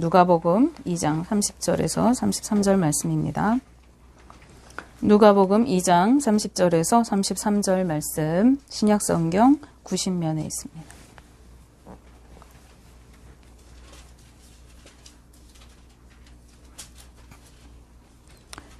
누가복음 2장 30절에서 33절 말씀입니다. 누가복음 2장 30절에서 33절 말씀 신약 성경 90면에 있습니다.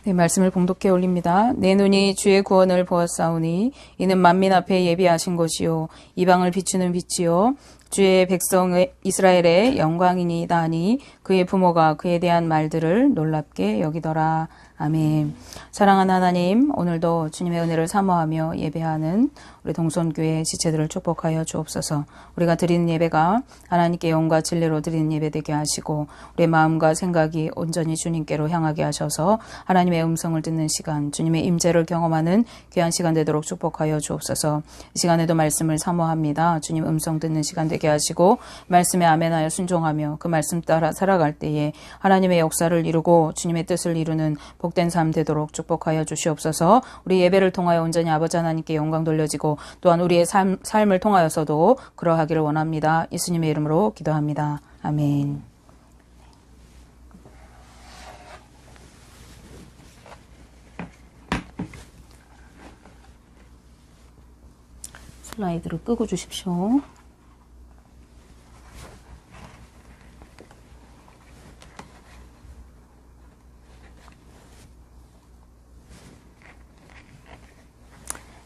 네, 말씀을 봉독해 올립니다. 내 눈이 주의 구원을 보았사오니 이는 만민 앞에 예비하신 것이요 이방을 비추는 빛이요 주의 백성 이스라엘의 영광이니이다 하니 그의 부모가 그에 대한 말들을 놀랍게 여기더라. 아멘. 사랑하는 하나님, 오늘도 주님의 은혜를 사모하며 예배하는 우리 동선교회 지체들을 축복하여 주옵소서. 우리가 드리는 예배가 하나님께 영과 진리로 드리는 예배 되게 하시고 우리의 마음과 생각이 온전히 주님께로 향하게 하셔서 하나님의 음성을 듣는 시간, 주님의 임재를 경험하는 귀한 시간 되도록 축복하여 주옵소서. 이 시간에도 말씀을 사모합니다. 주님 음성 듣는 시간 되게 하시고 말씀에 아멘하여 순종하며 그 말씀 따라 살아갈 때에 하나님의 역사를 이루고 주님의 뜻을 이루는 복된 삶 되도록 축복하여 주시옵소서. 우리 예배를 통하여 온전히 아버지 하나님께 영광 돌려지고 또한 우리의 삶, 삶을 통하여서도 그러하기를 원합니다. 예수님의 이름으로 기도합니다. 아멘. 슬라이드를 끄고 주십시오.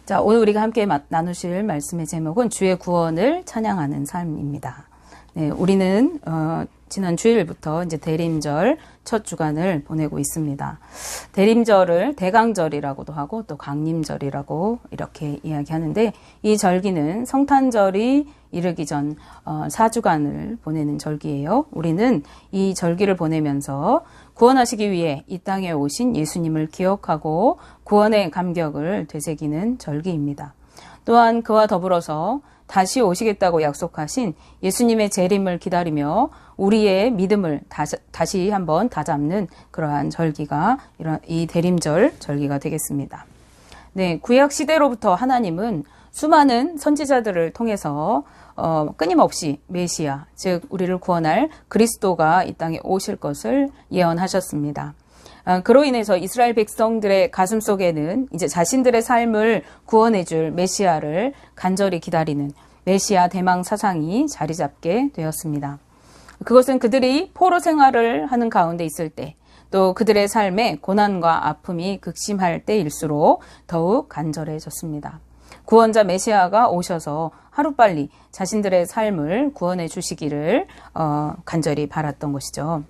자, 오늘 우리가 함께 나누실 말씀의 제목은 주의 구원을 찬양하는 삶입니다. 네, 우리는 어, 지난 주일부터 이제 대림절 첫 주간을 보내고 있습니다. 대림절을 대강절이라고도 하고 또 강림절이라고 이렇게 이야기하는데 이 절기는 성탄절이 이르기 전 어, 4주간을 보내는 절기예요. 우리는 이 절기를 보내면서 구원하시기 위해 이 땅에 오신 예수님을 기억하고 구원의 감격을 되새기는 절기입니다. 또한 그와 더불어서 다시 오시겠다고 약속하신 예수님의 재림을 기다리며 우리의 믿음을 다시, 한번 다잡는 그러한 절기가 이 대림절 절기가 되겠습니다. 네, 구약 시대로부터 하나님은 수많은 선지자들을 통해서 어, 끊임없이 메시아, 즉 우리를 구원할 그리스도가 이 땅에 오실 것을 예언하셨습니다. 아, 그로 인해서 이스라엘 백성들의 가슴 속에는 이제 자신들의 삶을 구원해줄 메시아를 간절히 기다리는 메시아 대망 사상이 자리 잡게 되었습니다. 그것은 그들이 포로 생활을 하는 가운데 있을 때, 또 그들의 삶에 고난과 아픔이 극심할 때일수록 더욱 간절해졌습니다. 구원자 메시아가 오셔서 하루빨리 자신들의 삶을 구원해 주시기를 어, 간절히 바랐던 것이죠.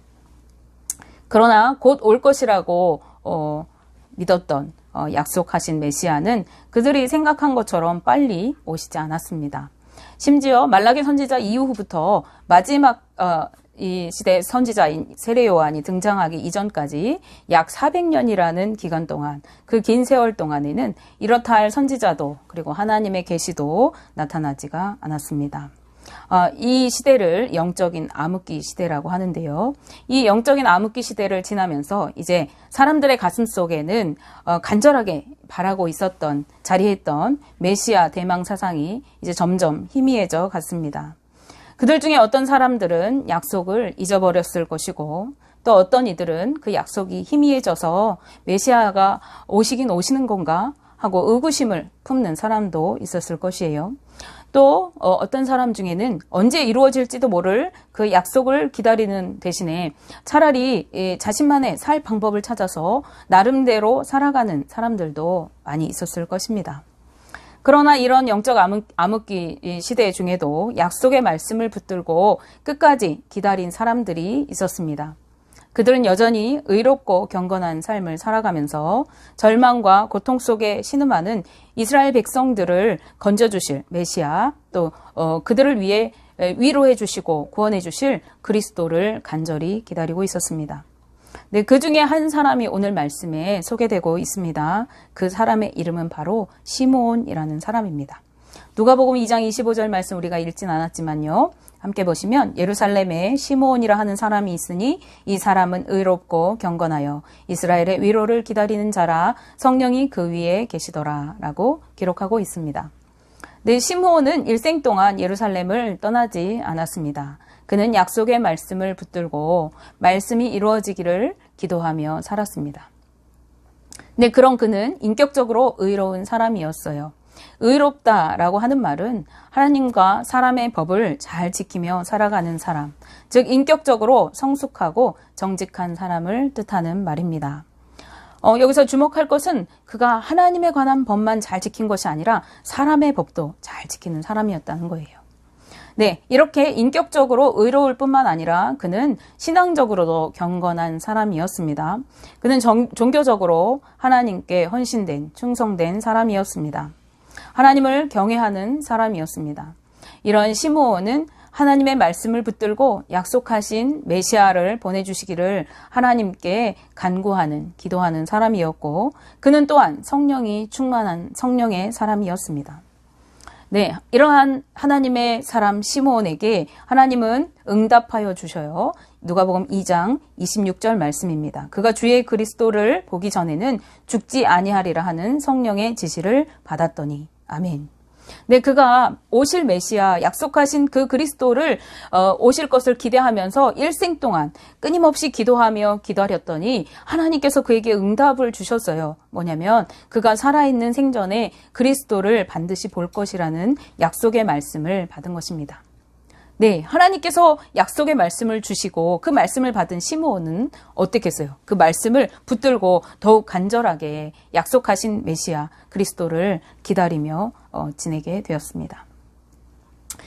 그러나 곧 올 것이라고 어, 믿었던 어, 약속하신 메시아는 그들이 생각한 것처럼 빨리 오시지 않았습니다. 심지어 말라기 선지자 이후부터 마지막 어, 이 시대 선지자인 세례 요한이 등장하기 이전까지 약 400년이라는 기간 동안 그 긴 세월 동안에는 이렇다 할 선지자도 그리고 하나님의 계시도 나타나지가 않았습니다. 어, 이 시대를 영적인 암흑기 시대라고 하는데요. 이 영적인 암흑기 시대를 지나면서 이제 사람들의 가슴 속에는 어, 간절하게 바라고 있었던 자리했던 메시아 대망 사상이 이제 점점 희미해져 갔습니다. 그들 중에 어떤 사람들은 약속을 잊어버렸을 것이고 또 어떤 이들은 그 약속이 희미해져서 메시아가 오시긴 오시는 건가 하고 의구심을 품는 사람도 있었을 것이에요. 또 어, 떤 사람 중에는 언제 이루어질지도 모를 그 약속을 기다리는 대신에 차라리 자신만의 살 방법을 찾아서 나름대로 살아가는 사람들도 많이 있었을 것입니다. 그러나 이런 영적 암흑, 암흑 기 시대 중에도 약속의 말씀을 붙들고 끝까지 기다린 사람들이 있었습니다. 그들은 여전히 의롭고 경건한 삶을 살아가면서 절망과 고통 속에 신음하는 이스라엘 백성들을 건져주실 메시아 또 어, 그들을 위해 위로해 주시고 구원해 주실 그리스도를 간절히 기다리고 있었습니다. 네, 그 중에 한 사람이 오늘 말씀에 소개되고 있습니다. 그 사람의 이름은 바로 시몬이라는 사람입니다. 누가복음 2장 25절 말씀 우리가 읽진 않았지만요. 함께 보시면 예루살렘에 시므온이라 하는 사람이 있으니 이 사람은 의롭고 경건하여 이스라엘의 위로를 기다리는 자라 성령이 그 위에 계시더라라고 기록하고 있습니다. 네, 시므온은 일생 동안 예루살렘을 떠나지 않았습니다. 그는 약속의 말씀을 붙들고 말씀이 이루어지기를 기도하며 살았습니다. 네, 그런 그는 인격적으로 의로운 사람이었어요. 의롭다라고 하는 말은 하나님과 사람의 법을 잘 지키며 살아가는 사람, 즉 인격적으로 성숙하고 정직한 사람을 뜻하는 말입니다. 어, 여기서 주목할 것은 그가 하나님에 관한 법만 잘 지킨 것이 아니라 사람의 법도 잘 지키는 사람이었다는 거예요. 네, 이렇게 인격적으로 의로울 뿐만 아니라 그는 신앙적으로도 경건한 사람이었습니다. 그는 정, 종교적으로 하나님께 헌신된, 충성된 사람이었습니다. 하나님을 경외하는 사람이었습니다. 이런 시므온은 하나님의 말씀을 붙들고 약속하신 메시아를 보내주시기를 하나님께 간구하는, 기도하는 사람이었고, 그는 또한 성령이 충만한 성령의 사람이었습니다. 네, 이러한 하나님의 사람 시므온에게 하나님은 응답하여 주셔요. 누가복음 2장 26절 말씀입니다. 그가 주의 그리스도를 보기 전에는 죽지 아니하리라 하는 성령의 지시를 받았더니 아멘. 네, 그가 오실 메시아 약속하신 그 그리스도를 어, 오실 것을 기대하면서 일생 동안 끊임없이 기도하며 기다렸더니 하나님께서 그에게 응답을 주셨어요. 뭐냐면 그가 살아있는 생전에 그리스도를 반드시 볼 것이라는 약속의 말씀을 받은 것입니다. 네, 하나님께서 약속의 말씀을 주시고 그 말씀을 받은 시므온은 어떻겠어요? 그 말씀을 붙들고 더욱 간절하게 약속하신 메시아 그리스도를 기다리며 어, 지내게 되었습니다.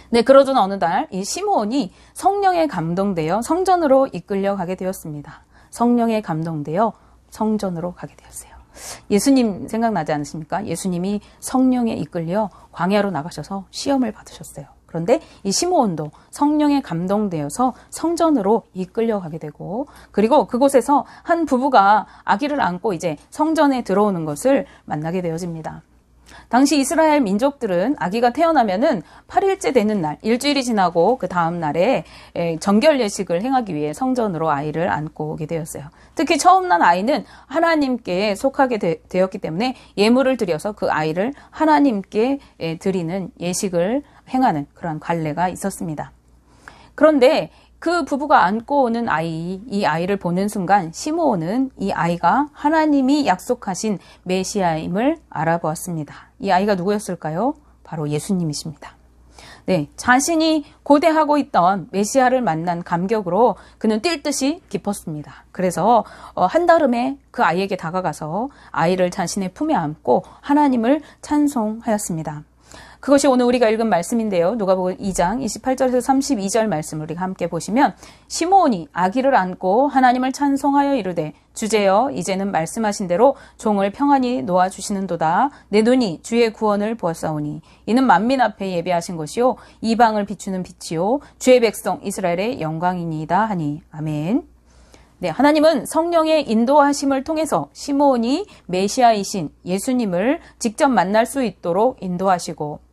네, 그러던 어느 날 이 시므온이 성령에 감동되어 성전으로 이끌려 가게 되었습니다. 성령에 감동되어 성전으로 가게 되었어요. 예수님 생각나지 않으십니까? 예수님이 성령에 이끌려 광야로 나가셔서 시험을 받으셨어요. 그런데 이 시므온도 성령에 감동되어서 성전으로 이끌려 가게 되고 그리고 그곳에서 한 부부가 아기를 안고 이제 성전에 들어오는 것을 만나게 되어집니다. 당시 이스라엘 민족들은 아기가 태어나면은 8일째 되는 날, 일주일이 지나고 그 다음 날에 정결 예식을 행하기 위해 성전으로 아이를 안고 오게 되었어요. 특히 처음 난 아이는 하나님께 속하게 되, 었기 때문에 예물을 드려서 그 아이를 하나님께 드리는 예식을 행하는 그러한 관례가 있었습니다. 그런데 그 부부가 안고 오는 아이, 이 아이를 보는 순간 시므온은 이 아이가 하나님이 약속하신 메시아임을 알아보았습니다. 이 아이가 누구였을까요? 바로 예수님이십니다. 네, 자신이 고대하고 있던 메시아를 만난 감격으로 그는 뛸 듯이 기뻤습니다. 그래서 어, 한달음에 그 아이에게 다가가서 아이를 자신의 품에 안고 하나님을 찬송하였습니다. 그것이 오늘 우리가 읽은 말씀인데요. 누가복음 2장 28절에서 32절 말씀을 우리가 함께 보시면 시므온이 아기를 안고 하나님을 찬송하여 이르되 주제여 이제는 말씀하신 대로 종을 평안히 놓아 주시는도다 내 눈이 주의 구원을 보았사오니 이는 만민 앞에 예배하신 것이요 이방을 비추는 빛이요 주의 백성 이스라엘의 영광이니이다 하니 아멘. 네, 하나님은 성령의 인도하심을 통해서 시므온이 메시아이신 예수님을 직접 만날 수 있도록 인도하시고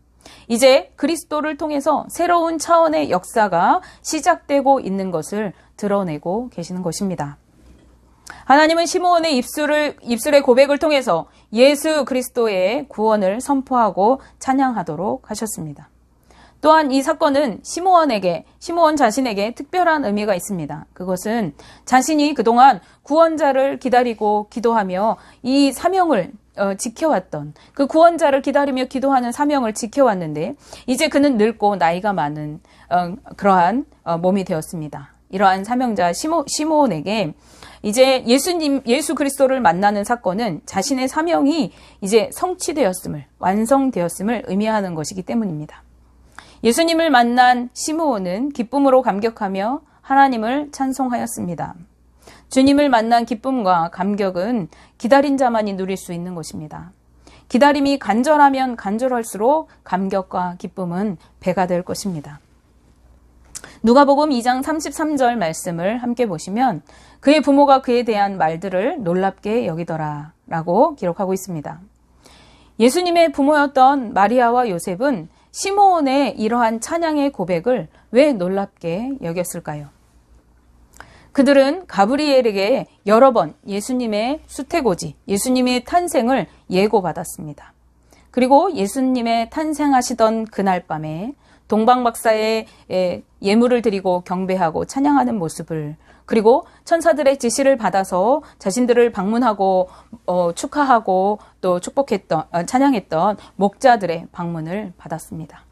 이제 그리스도를 통해서 새로운 차원의 역사가 시작되고 있는 것을 드러내고 계시는 것입니다. 하나님은 시므온의 입술을 입술의 고백을 통해서 예수 그리스도의 구원을 선포하고 찬양하도록 하셨습니다. 또한 이 사건은 시므온에게 시므온 자신에게 특별한 의미가 있습니다. 그것은 자신이 그동안 구원자를 기다리고 기도하며 이 사명을 어, 지켜왔던 그 구원자를 기다리며 기도하는 사명을 지켜왔는데 이제 그는 늙고 나이가 많은 어, 그러한 어, 몸이 되었습니다. 이러한 사명자 시모, 시몬에게 이제 예수님 예수 그리스도를 만나는 사건은 자신의 사명이 이제 성취되었음을 완성되었음을 의미하는 것이기 때문입니다. 예수님을 만난 시므온은 기쁨으로 감격하며 하나님을 찬송하였습니다. 주님을 만난 기쁨과 감격은 기다린 자만이 누릴 수 있는 것입니다. 기다림이 간절하면 간절할수록 감격과 기쁨은 배가 될 것입니다. 누가복음 2장 33절 말씀을 함께 보시면 그의 부모가 그에 대한 말들을 놀랍게 여기더라 라고 기록하고 있습니다. 예수님의 부모였던 마리아와 요셉은 시므온의 이러한 찬양의 고백을 왜 놀랍게 여겼을까요? 그들은 가브리엘에게 여러 번 예수님의 수태고지, 예수님의 탄생을 예고받았습니다. 그리고 예수님의 탄생하시던 그날 밤에 동방박사의 예, 예물을 드리고 경배하고 찬양하는 모습을 그리고 천사들의 지시를 받아서 자신들을 방문하고 어, 축하하고 또 축복했던 어, 찬양했던 목자들의 방문을 받았습니다.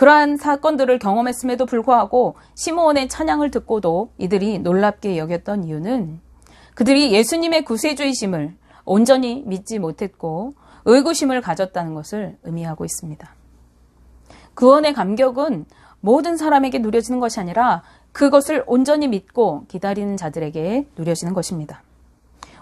그러한 사건들을 경험했음에도 불구하고 시므온의 찬양을 듣고도 이들이 놀랍게 여겼던 이유는 그들이 예수님의 구세주이심을 온전히 믿지 못했고 의구심을 가졌다는 것을 의미하고 있습니다. 구원의 감격은 모든 사람에게 누려지는 것이 아니라 그것을 온전히 믿고 기다리는 자들에게 누려지는 것입니다.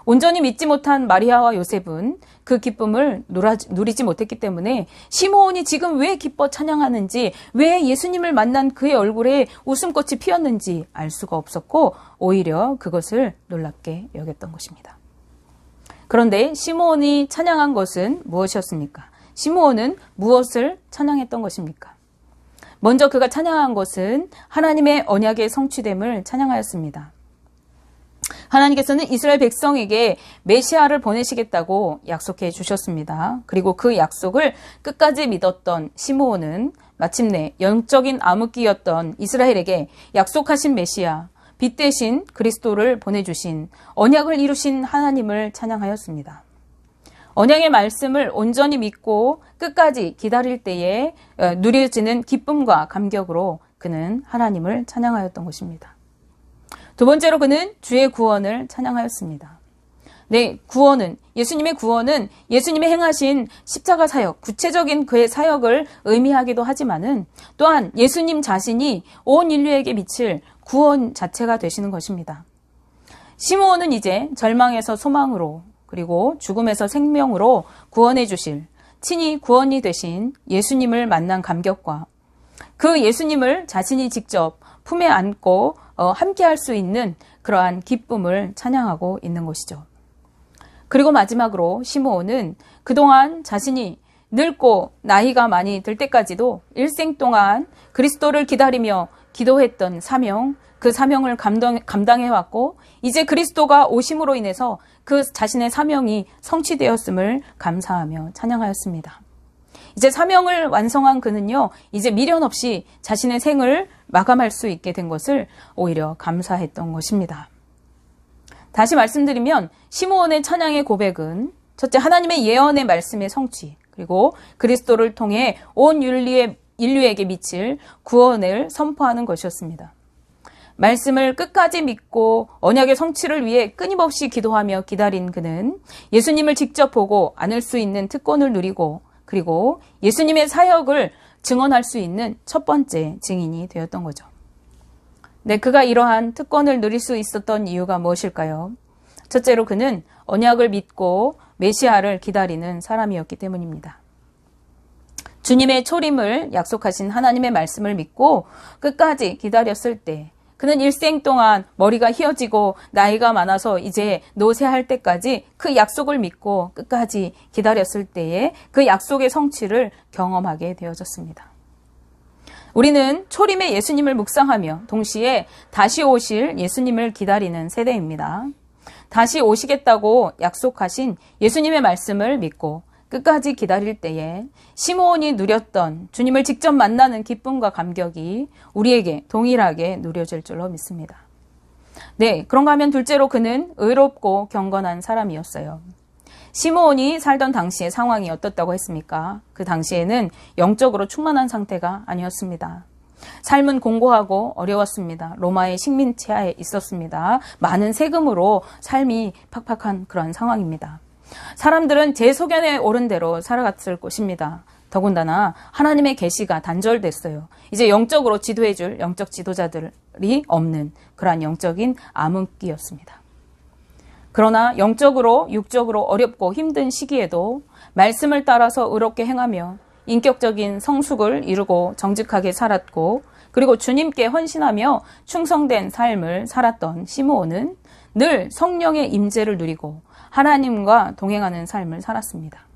온전히 믿지 못한 마리아와 요셉은 그 기쁨을 누리지 못했기 때문에 시므온이 지금 왜 기뻐 찬양하는지 왜 예수님을 만난 그의 얼굴에 웃음꽃이 피었는지 알 수가 없었고 오히려 그것을 놀랍게 여겼던 것입니다. 그런데 시므온이 찬양한 것은 무엇이었습니까? 시므온은 무엇을 찬양했던 것입니까? 먼저 그가 찬양한 것은 하나님의 언약의 성취됨을 찬양하였습니다. 하나님께서는 이스라엘 백성에게 메시아를 보내시겠다고 약속해 주셨습니다. 그리고 그 약속을 끝까지 믿었던 시므온은 마침내 영적인 암흑기였던 이스라엘에게 약속하신 메시아, 빛 대신 그리스도를 보내주신 언약을 이루신 하나님을 찬양하였습니다. 언약의 말씀을 온전히 믿고 끝까지 기다릴 때에 어, 누려지는 기쁨과 감격으로 그는 하나님을 찬양하였던 것입니다. 두 번째로 그는 주의 구원을 찬양하였습니다. 네, 구원은 예수님의 구원은 예수님의 행하신 십자가 사역, 구체적인 그의 사역을 의미하기도 하지만은 또한 예수님 자신이 온 인류에게 미칠 구원 자체가 되시는 것입니다. 시므온은 이제 절망에서 소망으로 그리고 죽음에서 생명으로 구원해 주실 친히 구원이 되신 예수님을 만난 감격과 그 예수님을 자신이 직접 품에 안고 어, 함께 할 수 있는 그러한 기쁨을 찬양하고 있는 것이죠. 그리고 마지막으로 시므온은 그동안 자신이 늙고 나이가 많이 들 때까지도 일생 동안 그리스도를 기다리며 기도했던 사명, 그 사명을 감당, 감당해왔고, 이제 그리스도가 오심으로 인해서 그 자신의 사명이 성취되었음을 감사하며 찬양하였습니다. 이제 사명을 완성한 그는요, 이제 미련 없이 자신의 생을 마감할 수 있게 된 것을 오히려 감사했던 것입니다. 다시 말씀드리면 시므온의 찬양의 고백은 첫째 하나님의 예언의 말씀의 성취 그리고 그리스도를 통해 온 윤리의 인류에게 미칠 구원을 선포하는 것이었습니다. 말씀을 끝까지 믿고 언약의 성취를 위해 끊임없이 기도하며 기다린 그는 예수님을 직접 보고 안을 수 있는 특권을 누리고 그리고 예수님의 사역을 증언할 수 있는 첫 번째 증인이 되었던 거죠. 네, 그가 이러한 특권을 누릴 수 있었던 이유가 무엇일까요? 첫째로 그는 언약을 믿고 메시아를 기다리는 사람이었기 때문입니다. 주님의 초림을 약속하신 하나님의 말씀을 믿고 끝까지 기다렸을 때 그는 일생 동안 머리가 휘어지고 나이가 많아서 이제 노쇠할 때까지 그 약속을 믿고 끝까지 기다렸을 때에 그 약속의 성취를 경험하게 되어졌습니다. 우리는 초림의 예수님을 묵상하며 동시에 다시 오실 예수님을 기다리는 세대입니다. 다시 오시겠다고 약속하신 예수님의 말씀을 믿고 끝까지 기다릴 때에 시므온이 누렸던 주님을 직접 만나는 기쁨과 감격이 우리에게 동일하게 누려질 줄로 믿습니다. 네, 그런가 하면 둘째로 그는 의롭고 경건한 사람이었어요. 시므온이 살던 당시의 상황이 어떻다고 했습니까? 그 당시에는 영적으로 충만한 상태가 아니었습니다. 삶은 공고하고 어려웠습니다. 로마의 식민 체하에 있었습니다. 많은 세금으로 삶이 팍팍한 그런 상황입니다. 사람들은 제 소견에 오른 대로 살아갔을 것입니다. 더군다나 하나님의 계시가 단절됐어요. 이제 영적으로 지도해줄 영적 지도자들이 없는 그러한 영적인 암흑기였습니다. 그러나 영적으로 육적으로 어렵고 힘든 시기에도 말씀을 따라서 의롭게 행하며 인격적인 성숙을 이루고 정직하게 살았고 그리고 주님께 헌신하며 충성된 삶을 살았던 시므온은 늘 성령의 임재를 누리고 하나님과 동행하는 삶을 살았습니다.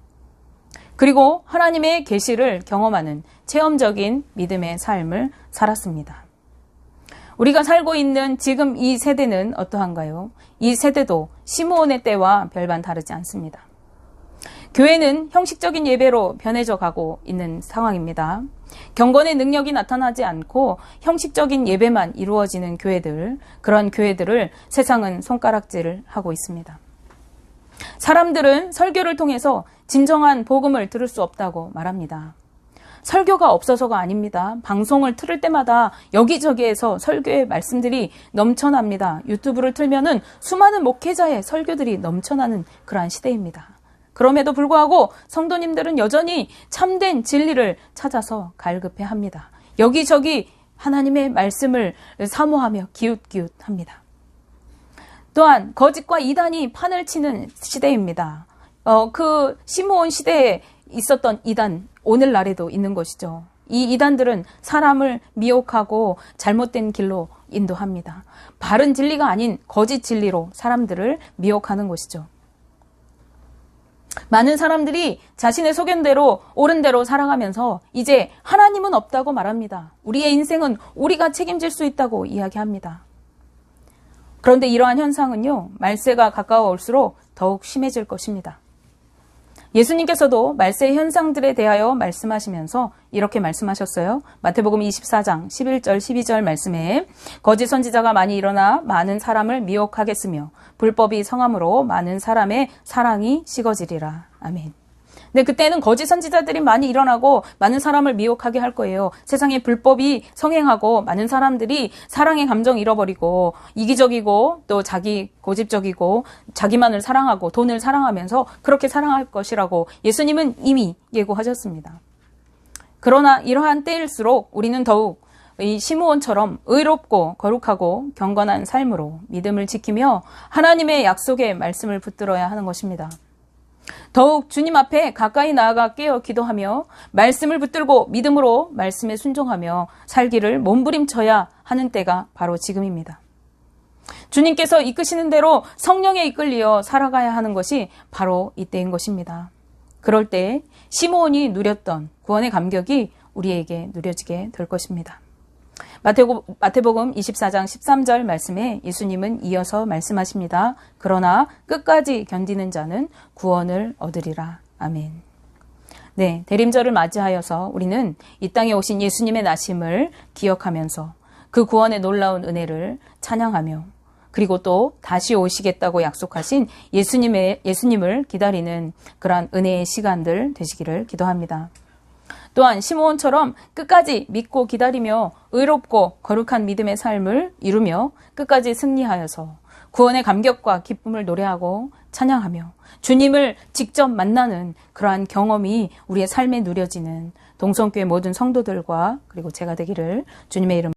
그리고 하나님의 계시를 경험하는 체험적인 믿음의 삶을 살았습니다. 우리가 살고 있는 지금 이 세대는 어떠한가요? 이 세대도 시므온의 때와 별반 다르지 않습니다. 교회는 형식적인 예배로 변해져 가고 있는 상황입니다. 경건의 능력이 나타나지 않고 형식적인 예배만 이루어지는 교회들, 그런 교회들을 세상은 손가락질을 하고 있습니다. 사람들은 설교를 통해서 진정한 복음을 들을 수 없다고 말합니다. 설교가 없어서가 아닙니다. 방송을 틀을 때마다 여기저기에서 설교의 말씀들이 넘쳐납니다. 유튜브를 틀면은 수많은 목회자의 설교들이 넘쳐나는 그러한 시대입니다. 그럼에도 불구하고 성도님들은 여전히 참된 진리를 찾아서 갈급해 합니다. 여기저기 하나님의 말씀을 사모하며 기웃기웃 합니다. 또한 거짓과 이단이 판을 치는 시대입니다. 어, 그 시므온 시대에 있었던 이단 오늘날에도 있는 것이죠. 이 이단들은 사람을 미혹하고 잘못된 길로 인도합니다. 바른 진리가 아닌 거짓 진리로 사람들을 미혹하는 것이죠. 많은 사람들이 자신의 소견대로 옳은 대로 살아가면서 이제 하나님은 없다고 말합니다. 우리의 인생은 우리가 책임질 수 있다고 이야기합니다. 그런데 이러한 현상은요, 말세가 가까워올수록 더욱 심해질 것입니다. 예수님께서도 말세의 현상들에 대하여 말씀하시면서 이렇게 말씀하셨어요. 마태복음 24장 11절 12절 말씀에 거짓 선지자가 많이 일어나 많은 사람을 미혹하겠으며 불법이 성함으로 많은 사람의 사랑이 식어지리라. 아멘. 근데 그때는 거짓 선지자들이 많이 일어나고 많은 사람을 미혹하게 할 거예요. 세상에 불법이 성행하고 많은 사람들이 사랑의 감정 잃어버리고 이기적이고 또 자기 고집적이고 자기만을 사랑하고 돈을 사랑하면서 그렇게 사랑할 것이라고 예수님은 이미 예고하셨습니다. 그러나 이러한 때일수록 우리는 더욱 이 시므온처럼 의롭고 거룩하고 경건한 삶으로 믿음을 지키며 하나님의 약속의 말씀을 붙들어야 하는 것입니다. 더욱 주님 앞에 가까이 나아가 깨어 기도하며 말씀을 붙들고 믿음으로 말씀에 순종하며 살기를 몸부림쳐야 하는 때가 바로 지금입니다. 주님께서 이끄시는 대로 성령에 이끌리어 살아가야 하는 것이 바로 이때인 것입니다. 그럴 때 시므온이 누렸던 구원의 감격이 우리에게 누려지게 될 것입니다. 마태복음 24장 13절 말씀에 예수님은 이어서 말씀하십니다. 그러나 끝까지 견디는 자는 구원을 얻으리라. 아멘. 네, 대림절을 맞이하여서 우리는 이 땅에 오신 예수님의 나심을 기억하면서 그 구원의 놀라운 은혜를 찬양하며 그리고 또 다시 오시겠다고 약속하신 예수님의 예수님을 기다리는 그러한 은혜의 시간들 되시기를 기도합니다. 또한 시므온처럼 끝까지 믿고 기다리며 의롭고 거룩한 믿음의 삶을 이루며 끝까지 승리하여서 구원의 감격과 기쁨을 노래하고 찬양하며 주님을 직접 만나는 그러한 경험이 우리의 삶에 누려지는 동성교회 모든 성도들과 그리고 제가 되기를 주님의 이름으로